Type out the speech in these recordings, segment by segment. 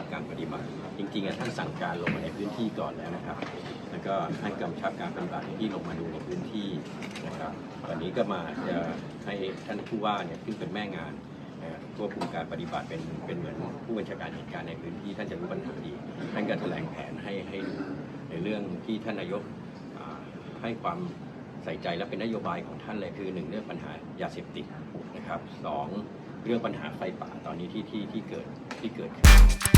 ับการปฏิบัติ จริงๆท่านสั่งการลงมาในพื้นที่ก่อนแล้วนะครับ แล้วก็ท่านกำชับการปฏิบัติที่ลงมาดูในพื้นที่นะครับวันนี้ก็มาจะให้ท่านผู้ว่าเนี่ยซึ่งเป็นแม่งานควบคุมการปฏิบัติเป็นเป็นเหมือนผู้บัญชาการเหตุการณ์ในพื้นที่ท่านจะรู้ปัญหาดี ท่านก็แถลงแผนให้ให้ดูในเรื่องที่ท่านนายกให้ความใส่ใจและเป็นนโยบายของท่านเลยคือหนึ่งเรื่องปัญหายาเสพติดนะครับสองเรื่องปัญหาไฟป่าตอนนี้ที่ที่ที่เกิดที่เกิดขึ้น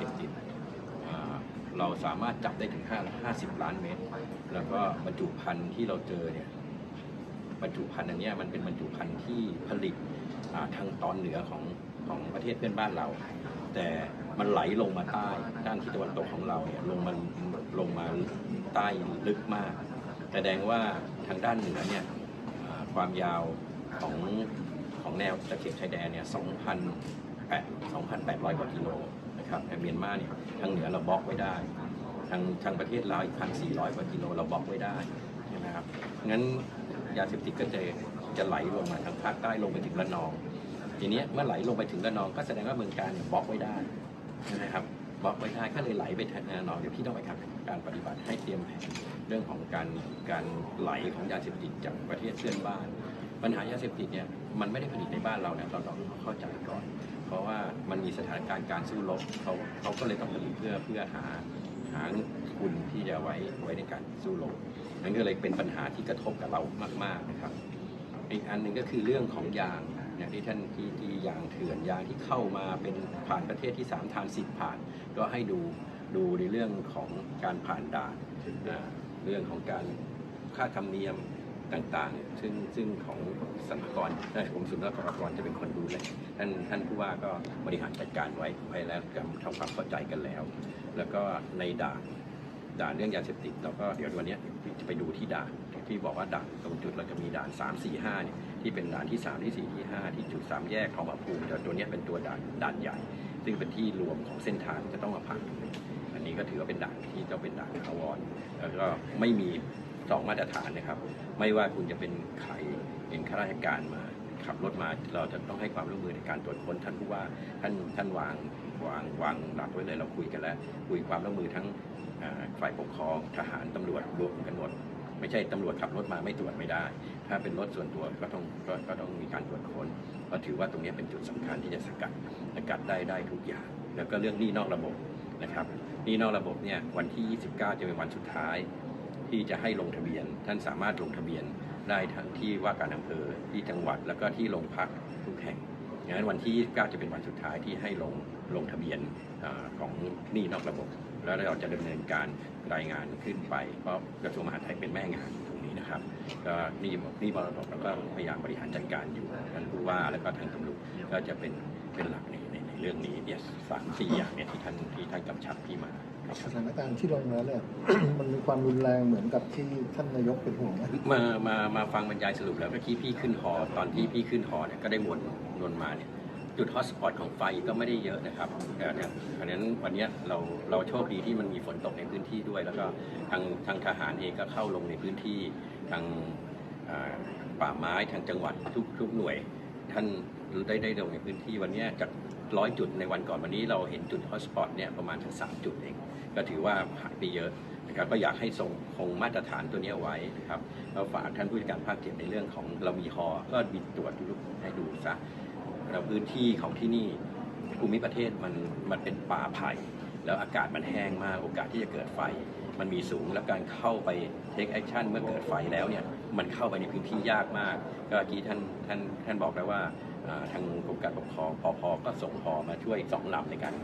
เราสพติดอ่าเราสามารถจับได้ถึง 5 50 ล้านเม็ดแล้วก็บรรจุภัณฑ์ที่เราเจอเนี่ยบรรจุภัณฑ์อันนี้มันเป็นบรรจุภัณฑ์ที่ผลิตทางตอนเหนือของของประเทศเพื่อนบ้านเรา แต่มันไหลลงมาใต้ด้านทิศตะวันตกของเราเนี่ยลงมาลงมาใต้ลึกมาก แสดงว่าทางด้านเหนือเนี่ยความยาวของของแนวตะเข็บชายแดนเนี่ย2,000 2,800 กว่ากิโลนะครับแต่เมียนมาเนี่ยทางเหนือเราบล็อกไว้ได้ ทางทางประเทศลาวอีก1,400 กว่ากิโลเราบล็อกไว้ได้ใช่ไหมครับงั้นยาเสพติดก็จะจะไหลลงมาทางภาคใต้ลงไปถึงระนอง ทีเนี้ยเมื่อไหลลงไปถึงระนองก็แสดงว่าเมืองการเนี่ยบล็อกไว้ได้ใช่ไหมครับบล็อกไว้ได้ก็เลยไหลไปทางระนองเดี๋ยวพี่ต้องไปทำการปฏิบัติให้เตรียมแผนเรื่องของการการไหลของยาเสพติดจากประเทศเพื่อนบ้าน ปัญหายาเสพติดเนี่ยมันไม่ได้ผลิตในบ้านเราเนี่ยเราต้องเข้าใจก่อน เพราะว่ามันมีสถานการณ์การสู้รบเขาเขาก็เลยต้องผลิตเพื่อเพื่อหาหาทุนที่จะไว้ไว้ในการสู้รบนั่นก็เลยเป็นปัญหาที่กระทบกับเรามาก ๆนะครับ อีกอันหนึ่งก็คือเรื่องของยางอย่างที่ท่านที่ที่ยางเถื่อนยางที่เข้ามาเป็นผ่านประเทศที่สามทานสิทธิ์ผ่าน ก็ให้ดูดูในเรื่องของการผ่านด่านเรื่องของการค่าธรรมเนียม ต่างๆซึ่งซึ่งของสรรพากรเอ่อกรมศุลกากรจะเป็นคนดูแลท่านท่านผู้ว่าก็บริหารจัดการไว้ไว้แล้วทำความเข้าใจกันแล้ว แล้วก็ในด่านด่านเรื่องยาเสพติดเราก็เดี๋ยววันนี้จะไปดูที่ด่านที่บอกว่าด่านตรงจุดเราจะมีด่าน 3 4 5เนี่ยที่เป็นด่านที่ 3 ที่ 4 ที่ 5 ที่จุด 3 แยกของมาภูมิแต่ตัวนี้เป็นตัวด่านด่านใหญ่ ซึ่งเป็นที่รวมของเส้นทางจะต้องมาผ่านอันนี้ก็ถือว่าเป็นด่านที่ต้องเป็นด่านถาวรแล้วก็ไม่มี สองมาตรฐานนะครับ ไม่ว่าคุณจะเป็นใครเป็นข้าราชการมาขับรถมาเราจะต้องให้ความร่วมมือในการตรวจค้นท่านผู้ว่าท่านท่านวางวางวางหลักไว้เลยเราคุยกันแล้ว คุยความร่วมมือทั้งฝ่ายปกครองทหารตำรวจรวมกันหมดไม่ใช่ตำรวจขับรถมาไม่ตรวจไม่ได้ ถ้าเป็นรถส่วนตัวก็ต้องก็ก็ต้องมีการตรวจค้นเพราถือว่าตรงนี้เป็นจุดสำคัญที่จะสกัดสกัดได้ได้ทุกอย่าง แล้วก็เรื่องหนี้นอกระบบนะครับหนี้นอกระบบเนี่ยวันที่ 29 จะเป็นวันสุดท้าย ที่จะให้ลงทะเบียน ท่านสามารถลงทะเบียนได้ทั้งที่ว่าการอำเภอที่จังหวัดแล้วก็ที่โรงพักทุกแห่งงั้นวันที่ 29 จะเป็นวันสุดท้ายที่ให้ลงลงทะเบียนอของหนี้นอกระบบ แล้วเราจะดำเนินการรายงานขึ้นไป เพราะกระทรวงมหาดไทยเป็นแม่งานตรงนี้นะครับ ก็นี่นี่มรดกแล้วก็พยายามบริหารจัดการอยู่ท่านผู้ว่าแล้วก็ทางตำรวจก็จะเป็นเป็นหลักในในเรื่องนี้เนี่ยสามสี่อย่างเนี่ยที่ท่านที่ท่านกำชับที่มา สถานการณ์ที่ลงแล้วเนี่ย มันมีความรุนแรงเหมือนกับที่ท่านนายกเป็นห่วงไหมมามามาฟังบรรยายสรุปแล้วเมื่อกี้พี่ขึ้นหอตอนที่พี่ขึ้นหอเนี่ยก็ได้วนวนมาเนี่ยจุดฮอตสปอตของไฟก็ไม่ได้เยอะนะครับแต่เนี่ยเพราะฉะนั้นวันนี้เราเราโชคดีที่มันมีฝนตกในพื้นที่ด้วย แล้วก็ทางทางทหารเองก็เข้าลงในพื้นที่ทางป่าไม้ทางจังหวัดทุกทุกหน่วย ท่านได้ได้ลงในพื้นที่วันนี้จากร้อยจุดในวันก่อนวันนี้เราเห็นจุดฮอตสปอตเนี่ยประมาณทั้งสามจุดเอง ก็ถือว่าหายไปเยอะนะครับก็อยากให้ทรงคงมาตรฐานตัวนี้ไว้นะครับเราฝากท่านผู้จัดการภาคเจ็ดในเรื่องของเรามีฮอก็บินตรวจดูให้ดูซะเราพื้นที่ของที่นี่ภูมิประเทศมันมันเป็นป่าไผ่แล้วอากาศมันแห้งมากโอกาสที่จะเกิดไฟ มันมีสูงแล้วการเข้าไปเทคแอคชั่นเมื่อเกิดไฟแล้วเนี่ยมันเข้าไปในพื้นที่ยากมาก ก็เมื่อกี้ท่านท่านท่านบอกแล้วว่าอ่าทางกรมการปกครองพอพอก็ส่งพอมาช่วยสองลำในการ